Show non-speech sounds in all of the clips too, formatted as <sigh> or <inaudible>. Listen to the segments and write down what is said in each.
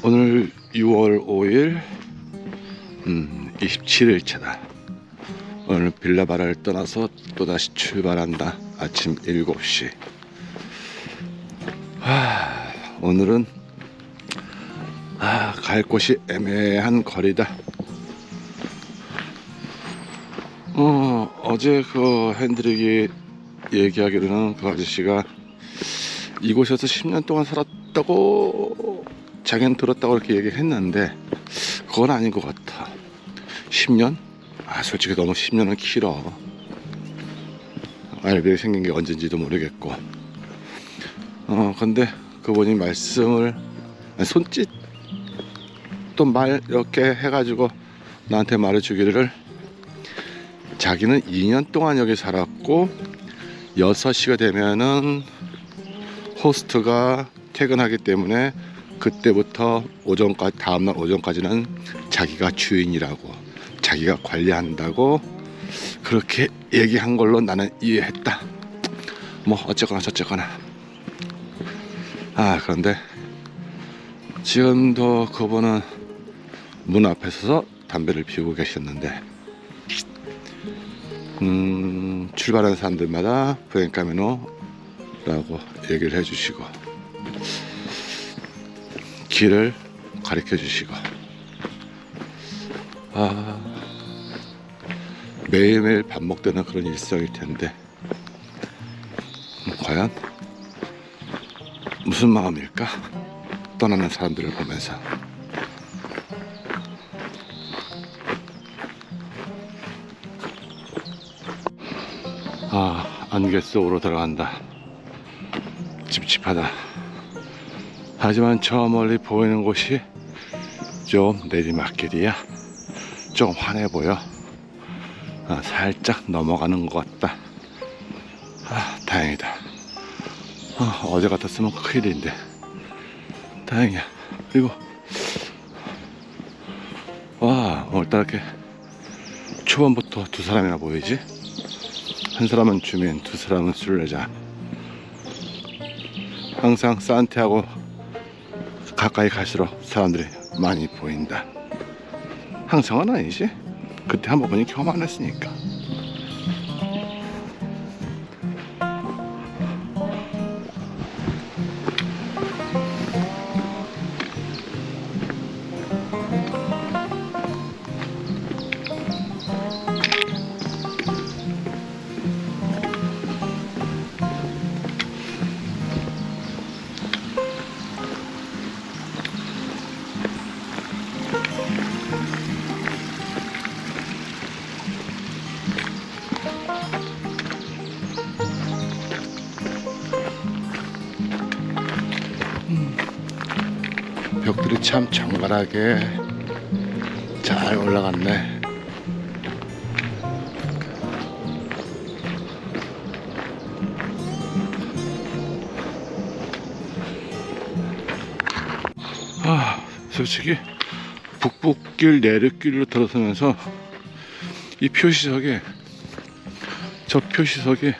오늘 6월 5일 음, 27일차다. 오늘 빌라바라를 떠나서 또다시 출발한다. 아침 7시. 하, 오늘은 아, 갈 곳이 애매한 거리다. 어, 어제 그 핸드릭이 얘기하기로는 그 아저씨가 이곳에서 10년 동안 살았다고 자기는 들었다고 이렇게 얘기했는데 그건 아닌 것 같아. 10년? 아 솔직히 너무 10년은 길어. 알베이 생긴 게 언젠지도 모르겠고. 어 근데 그분이 말씀을 손짓 또 말 이렇게 해가지고 나한테 말해주기를 자기는 2년 동안 여기 살았고 6시가 되면은 호스트가 퇴근하기 때문에 그때부터 오전까지 다음날 오전까지는 자기가 주인이라고 자기가 관리한다고 그렇게 얘기한 걸로 나는 이해했다. 뭐 어쨌거나 저쨌거나. 아 그런데 지금도 그분은 문 앞에 서서 담배를 피우고 계셨는데 음, 출발하는 사람들마다 부엔카미노라고 얘기를 해주시고 길을 가르쳐 주시고 아 매일매일 반복되는 그런 일상일 텐데 음, 과연 무슨 마음일까? 떠나는 사람들을 보면서. 아 안개 속으로 들어간다. 찝찝하다 하지만 저 멀리 보이는 곳이 좀 내리막길이야. 좀 환해 보여. 아, 살짝 넘어가는 것 같다. 아, 다행이다. 아, 어제 같았으면 큰일인데. 다행이야. 그리고, 와, 오늘따라 이렇게 초반부터 두 사람이나 보이지? 한 사람은 주민, 두 사람은 순례자. 항상 산티아고 가까이 갈수록 사람들이 많이 보인다. 항상은 아니지. 그때 한번 보니 경험 안 했으니까. 참 정갈하게 잘 올라갔네. 아, 솔직히 북북길 내륙길로 들어서면서 이 표시석에 저 표시석이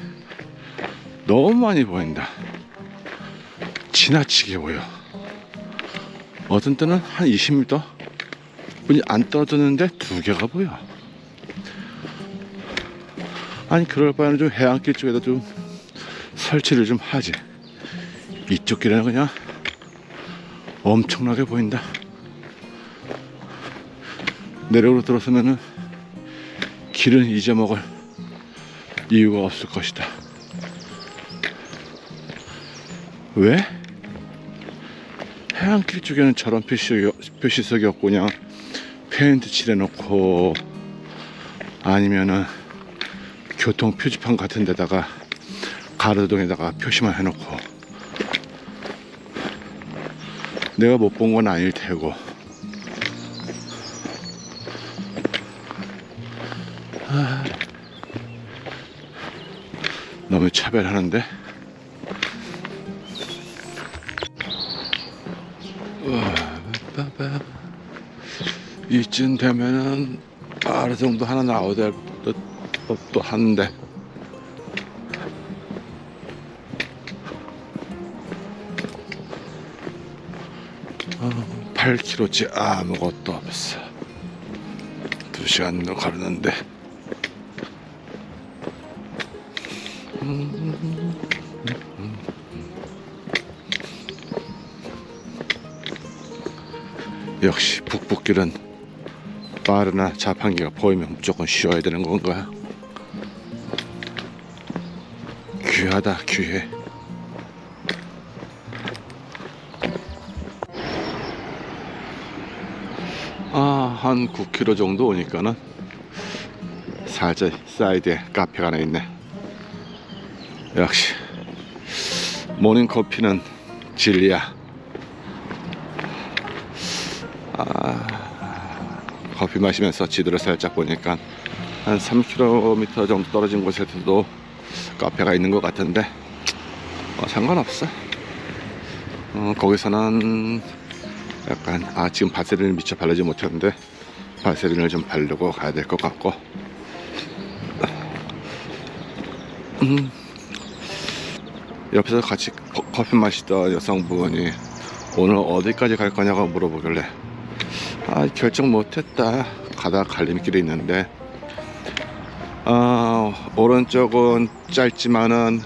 너무 많이 보인다. 지나치게 보여. 어떤 때는 한 20m 분이 안 떨어졌는데 두 개가 보여. 아니 그럴 바에는 좀 해안길 쪽에다 좀 설치를 좀 하지. 이쪽 길에는 그냥 엄청나게 보인다. 내륙으로 들어서면은 길은 잊어먹을 이유가 없을 것이다. 왜? 해안길 쪽에는 저런 표시, 표시석이 없고 그냥 페인트 칠해놓고 아니면은 교통 표지판 같은 데다가 가로등에다가 표시만 해놓고. 내가 못 본 건 아닐 테고. 아, 너무 차별하는데 이쯤 되면은 어느 정도 하나 나오야 될 법도 한데 어, 8km째 아무것도 없어. 두 시간도 걸었는데. 역시 북북길은 빠르나 자판기가 보이면 무조건 쉬어야 되는 건가? 귀하다 귀해. 아, 한 9km 정도 오니까는 살짝 사이드에 카페가 하나 있네. 역시 모닝 커피는 진리야. 커피 마시면서 지도를 살짝 보니까 한 3km 정도 떨어진 곳에서도 카페가 있는 것 같은데 어, 상관없어. 어, 거기서는 약간 아 지금 바세린을 미처 바르지 못했는데 바세린을 좀 바르고 가야 될 것 같고 음, 옆에서 같이 커, 커피 마시던 여성분이 오늘 어디까지 갈 거냐고 물어보길래 아 결정 못했다. 가다 갈림길이 있는데. 아 오른쪽은 짧지만은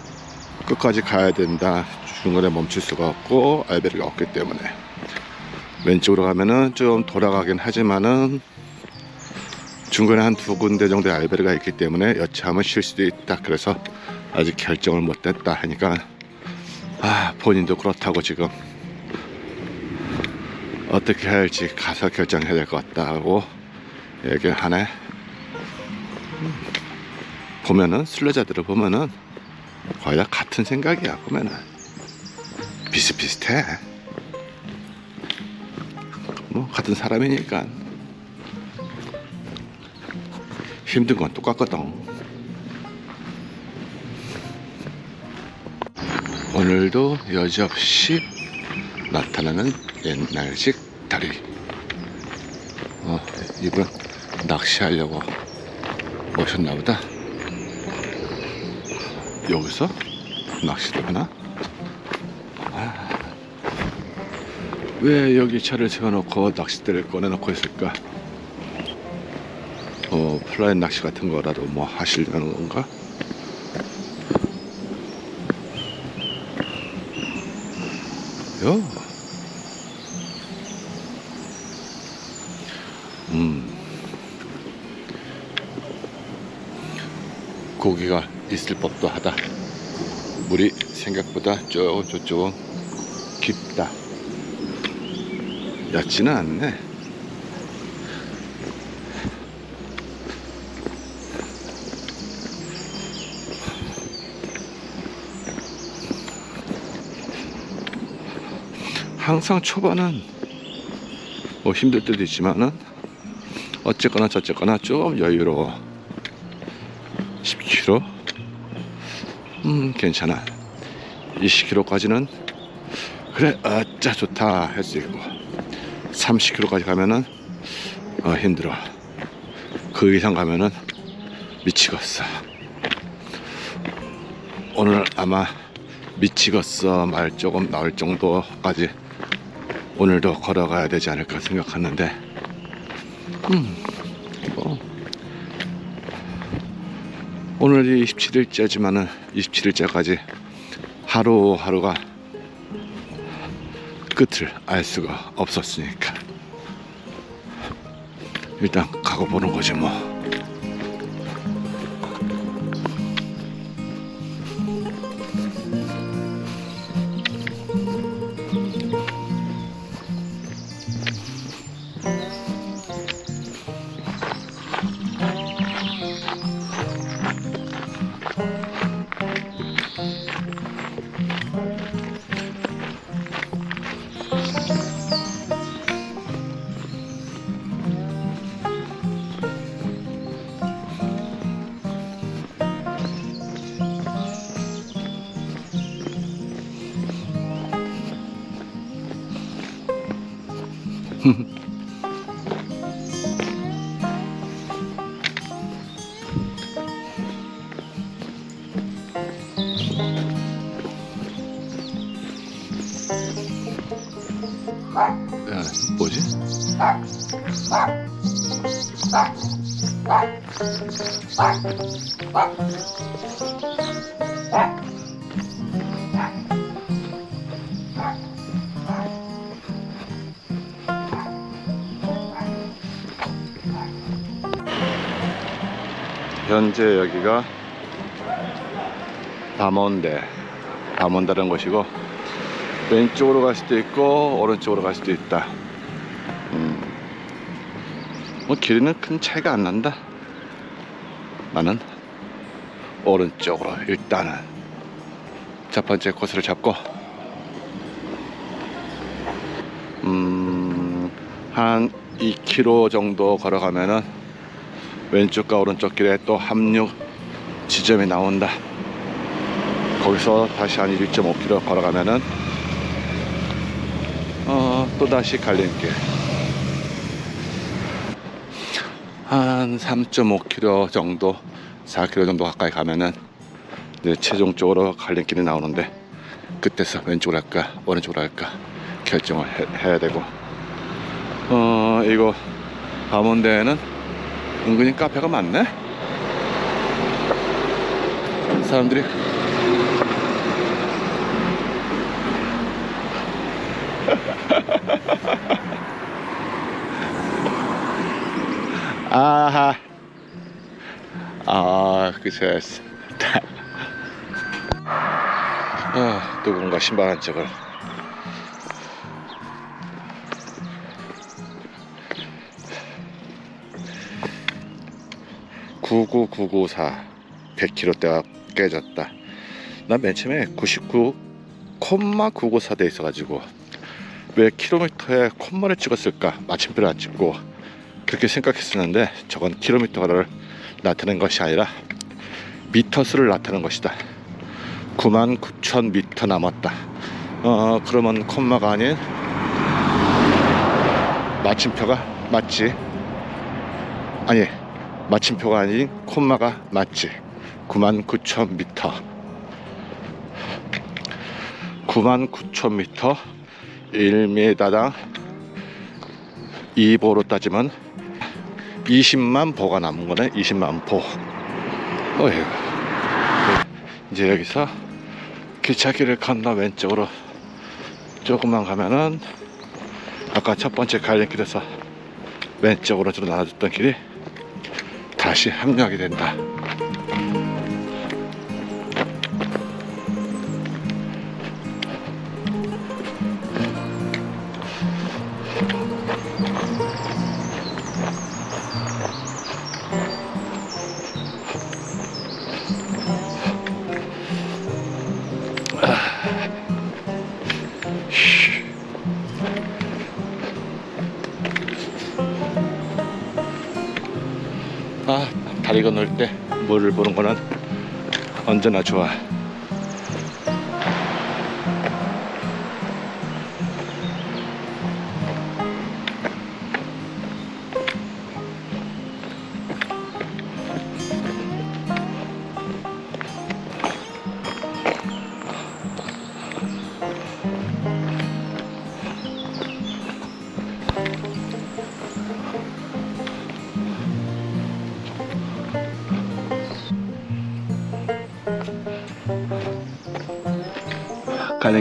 끝까지 가야 된다. 중간에 멈출 수가 없고 알베르가 없기 때문에. 왼쪽으로 가면은 좀 돌아가긴 하지만은 중간에 한 두 군데 정도의 알베르가 있기 때문에 여차하면 쉴 수도 있다. 그래서 아직 결정을 못했다 하니까 아 본인도 그렇다고 지금 어떻게 할지 가서 결정해야 될 것 같다고 얘기를 하네. 음, 보면은 순례자들을 보면은 거의 다 같은 생각이야 보면은 비슷비슷해. 뭐 같은 사람이니까 힘든 건 똑같거든. 오늘도 여지없이 나타나는 옛날식 다리. 어, 이분 낚시하려고 오셨나 보다. 여기서 낚시를 하나? 왜 여기 차를 세워놓고 낚싯대를 꺼내놓고 있을까? 어, 플라인 낚시 같은 거라도 뭐 하시려는 건가? 요. 고기가 있을 법도 하다. 물이 생각보다 저 저쪽은 깊다. 얕지는 않네. 항상 초반은 뭐 힘들 때도 있지만은 어쨌거나 저쨌거나 좀 여유로워. 10km? 음, 괜찮아. 20km까지는 그래, 아짜 좋다 할 수 있고 30km까지 가면은 어, 힘들어. 그 이상 가면은 미치겠어. 오늘 아마 미치겠어 말 조금 나올 정도까지 오늘도 걸어가야 되지 않을까 생각하는데, 음, 오늘이 27일째지만은 27일째까지 하루하루가 끝을 알 수가 없었으니까 일단 가고 보는 거지 뭐. Ah, <laughs> pode? 현재 여기가 담원대 담원다는 곳이고 왼쪽으로 갈 수도 있고 오른쪽으로 갈 수도 있다. 음, 뭐 길이는 큰 차이가 안 난다. 나는 오른쪽으로 일단은 첫 번째 코스를 잡고 음, 한 2km 정도 걸어가면은 왼쪽과 오른쪽 길에 또 합류 지점이 나온다. 거기서 다시 한 1.5km 걸어가면은 어, 또 다시 갈림길. 한 3.5km 정도, 4km 정도 가까이 가면은 이제 최종적으로 갈림길이 나오는데 그때서 왼쪽으로 할까 오른쪽으로 할까 결정을 해, 해야 되고 어 이거 밤원대에는 은근히 카페가 많네. 사람들이. <laughs> 아하. 아 그새. <laughs> 아 누군가 신발 한 짝을 구구구구사 100km대가 깨졌다. 난 맨 처음에 99,994 돼 있어가지고 왜 킬로미터에 콤마를 찍었을까 마침표를 안 찍고 그렇게 생각했었는데 저건 킬로미터를 나타낸 것이 아니라 미터수를 나타낸 것이다. 99,000미터 남았다. 어 그러면 콤마가 아닌 마침표가 맞지? 아니 마침표가 아닌 콤마가 맞지. 99,000m 99,000m 1m당 2보로 따지면 20만 보가 남은 거네 20만 보. 어휴. 이제 여기서 기차길을 건너 왼쪽으로. 조금만 가면은 아까 첫 번째 갈림길에서 왼쪽으로 좀 나눠줬던 길이 다시 합류하게 된다. 아, 다리 건널 때 물을 보는 거는 언제나 좋아.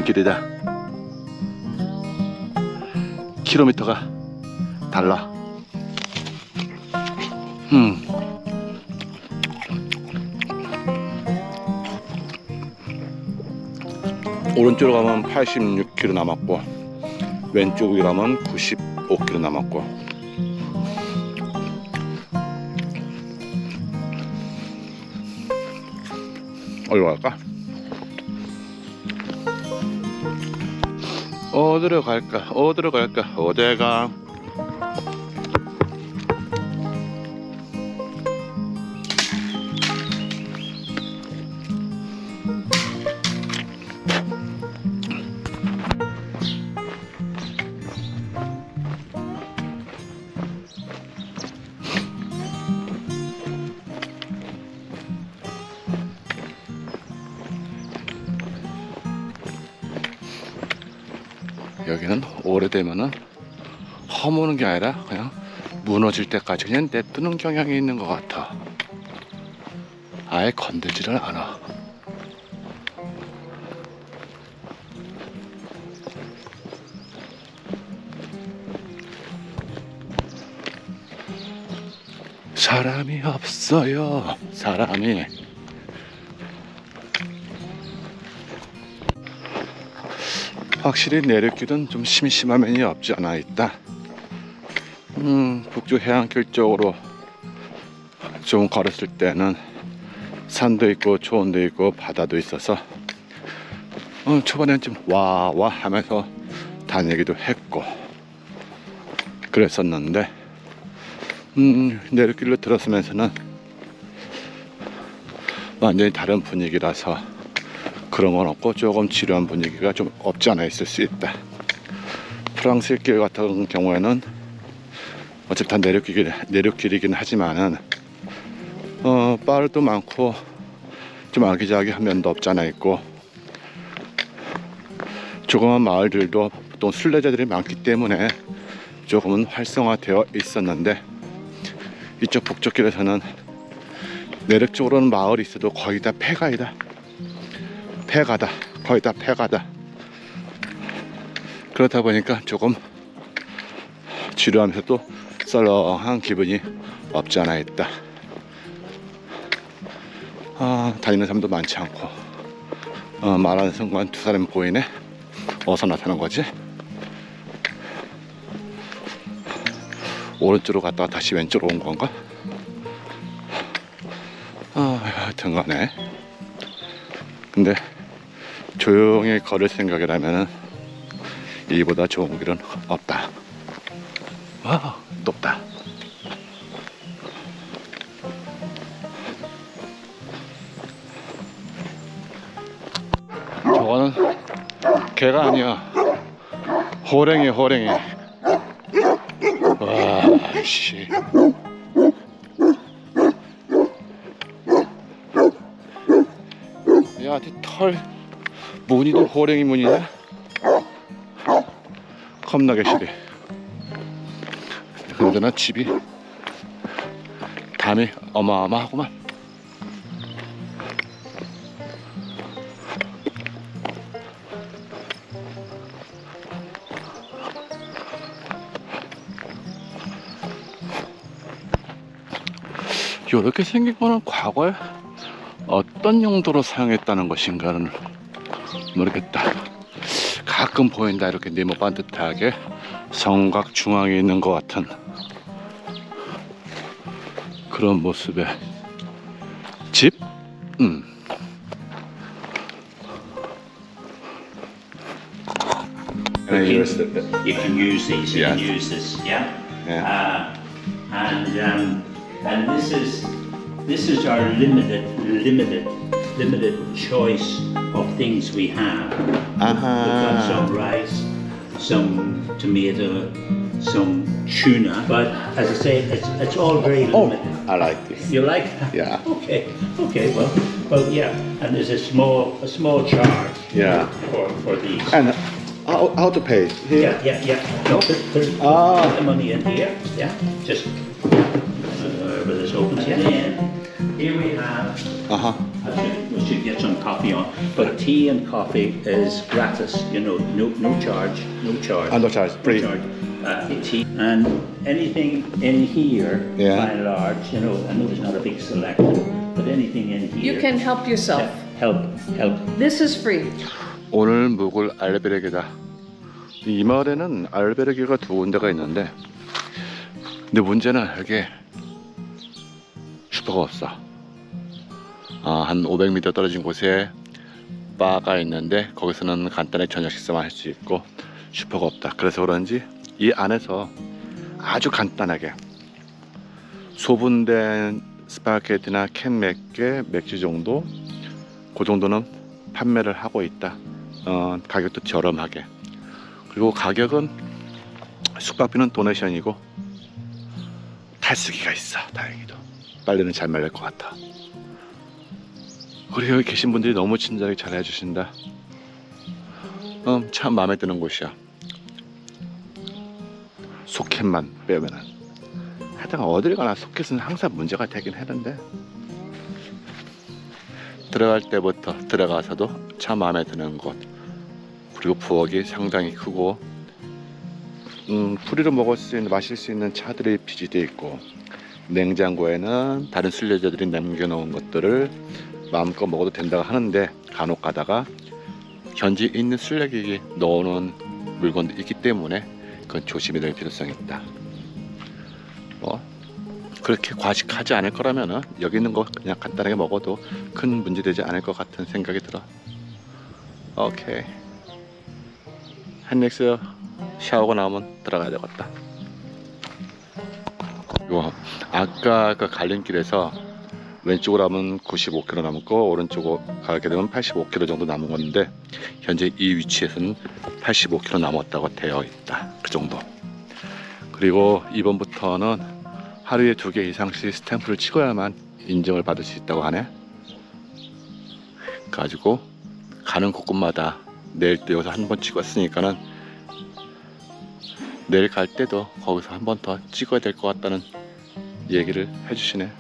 가는 길이다. 킬로미터가 달라. 음. 오른쪽으로 가면 86km 남았고 왼쪽으로 가면 95km 남았고 어디로 갈까? 어디로 갈까? 어디로 갈까? 어디가? 여기는 오래되면은 허무는 게 아니라 그냥 무너질 때까지 그냥 냅두는 경향이 있는 것 같아. 아예 건들지를 않아. 사람이 없어요. 사람이. 확실히 내륙길은 좀 심심한 면이 없지 않아 있다. 음, 북쪽 해안길 쪽으로 좀 걸었을 때는 산도 있고 초원도 있고 바다도 있어서 어, 초반에는 좀와와 하면서 다니기도 했고 그랬었는데 음, 내륙길로 들어서면서는 완전히 다른 분위기라서 그런 건 없고 조금 지루한 분위기가 좀 없지 않아 있을 수 있다. 프랑스 길 같은 경우에는 어차피 다 내륙길, 내륙길이긴 하지만은 어, 빠르도 많고 좀 아기자기한 면도 없지 않아 있고 조그만 마을들도 보통 순례자들이 많기 때문에 조금은 활성화되어 있었는데 이쪽 북쪽 길에서는 내륙 쪽으로는 마을이 있어도 거의 다 폐가이다. 폐가다. 거의 다 폐가다. 그렇다 보니까 조금 지루하면서 또 썰렁한 기분이 없지 않아 있다. 아, 다니는 사람도 많지 않고 어, 말하는 순간 두 사람이 보이네. 어디서 나타난 거지? 오른쪽으로 갔다가 다시 왼쪽으로 온 건가? 아, 하여튼 간에. 근데 조용히 걸을 생각이라면은 이보다 좋은 길은 없다. 와, 높다. 저거는 개가 아니야. 호랭이, 호랭이. 와, 씨. 야, 이털 무늬도 호랭이 무늬냐? 겁나게 시리. 그러나 집이 담이 어마어마하구만. 이렇게 생긴 거는 과거에 어떤 용도로 사용했다는 것인가는 모르겠다. 가끔 보인다 이렇게 네모 반듯하게 성곽 중앙에 있는 것 같은 그런 모습의 집. 음. You can use these. You can Yes. use this. Yeah. Yeah. Uh, and um, and this is this is our limited limited limited choice things we have. We've got some rice, some tomato, some tuna. But as I say, it's it's all very limited. Oh. I like this. You like? that? Yeah. <laughs> Okay. Okay. Well. Well. Yeah. And there's a small a small charge. Yeah. For for these. And how, how to pay? Here? Yeah, yeah, yeah. No, put, put, Ah. put the money in here. Yeah, just uh, wherever this opens. Yeah. Here we have. Uh huh. I should, get some coffee on, but tea and coffee is gratis. You know, no no charge, no charge. Ah, no charge, free. charge. Uh, tea and anything in here, Yeah. by and large, you know, I know there's not a big selection, but anything in here. You can help yourself. help help. This is free. 오늘 묵을 알베르게다. 이 마을에는 알베르게가 두 군데가 있는데, 근데 문제는 여기 슈퍼가 없어. 아, 한 500m 떨어진 곳에 바가 있는데 거기서는 간단히 저녁 식사만 할 수 있고 슈퍼가 없다. 그래서 그런지 이 안에서 아주 간단하게 소분된 스파게티나 캔몇 개, 맥주 정도 그 정도는 판매를 하고 있다. 어, 가격도 저렴하게. 그리고 가격은 숙박비는 도네이션이고 탈수기가 있어. 다행히도. 빨래는 잘 말릴 것 같아. 그리고 여기 계신 분들이 너무 친절하게 잘 해주신다. 음, 참 마음에 드는 곳이야. 소켓만 빼면은 하여튼 어딜 가나 소켓은 항상 문제가 되긴 했는데 들어갈 때부터 들어가서도 참 마음에 드는 곳 그리고 부엌이 상당히 크고 음, 풀이로 먹을 수 있는 마실 수 있는 차들이 비치되어 있고 냉장고에는 다른 순례자들이 남겨놓은 것들을 마음껏 먹어도 된다고 하는데 간혹 가다가 현지 있는 순례객이 넣어놓은 물건도 있기 때문에 그건 조심해야 될 필요성이 있다. 뭐 그렇게 과식하지 않을 거라면은 여기 있는 거 그냥 간단하게 먹어도 큰 문제 되지 않을 것 같은 생각이 들어. 오케이. 한넥스 샤워가 나오면 들어가야 되겠다. 요 아까 그 갈림길에서 왼쪽으로 하면 95km 남고 오른쪽으로 가게 되면 85km 정도 남은 건데 현재 이 위치에서는 85km 남았다고 되어 있다. 그 정도. 그리고 이번부터는 하루에 두 개 이상씩 스탬프를 찍어야만 인정을 받을 수 있다고 하네. 가지고 가는 곳곳마다 내일 또 여기서 한 번 찍었으니까는 내일 갈 때도 거기서 한 번 더 찍어야 될 것 같다는 얘기를 해주시네.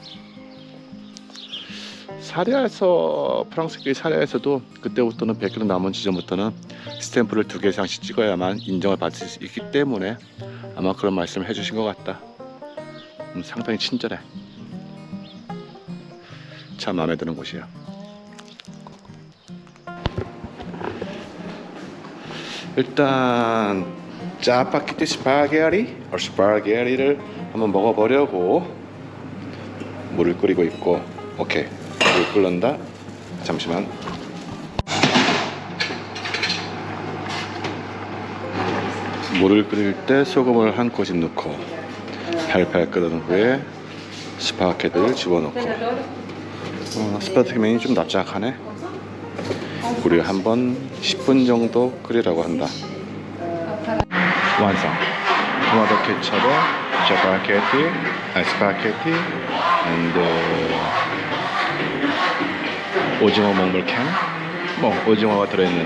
사리아에서 프랑스길 사리아에서도 그때부터는 100km 남은 지점부터는 스탬프를 두 개 이상씩 찍어야만 인정을 받을 수 있기 때문에 아마 그런 말씀을 해주신 것 같다. 음, 상당히 친절해. 참 마음에 드는 곳이야. 일단 짜파게티 스파게티 or 스파게티를 한번 먹어보려고 물을 끓이고 있고 오케이 물 끓는다. 잠시만. 물을 끓일 때 소금을 한 꼬집 넣고 팔팔 끓은 후에 스파게티를 집어넣고. 어, 스파게티 면이 좀 납작하네. 우리 한번 10분 정도 끓이라고 한다. 완성. 토마토 케첩에 스파게티 아, 스파게티 and 오징어 먹물 캔 뭐 오징어가 들어있는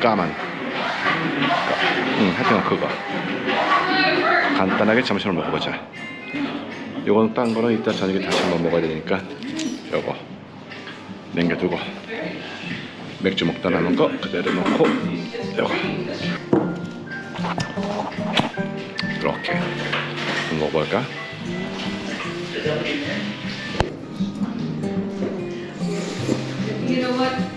까만 응 하여튼 그거. 간단하게 점심을 먹어보자. 요건 딴 거는 이따 저녁에 다시 한번 먹어야 되니까 요거 남겨두고 맥주 먹다 남은 거 그대로 넣고 요거. 이렇게 먹어볼까? What?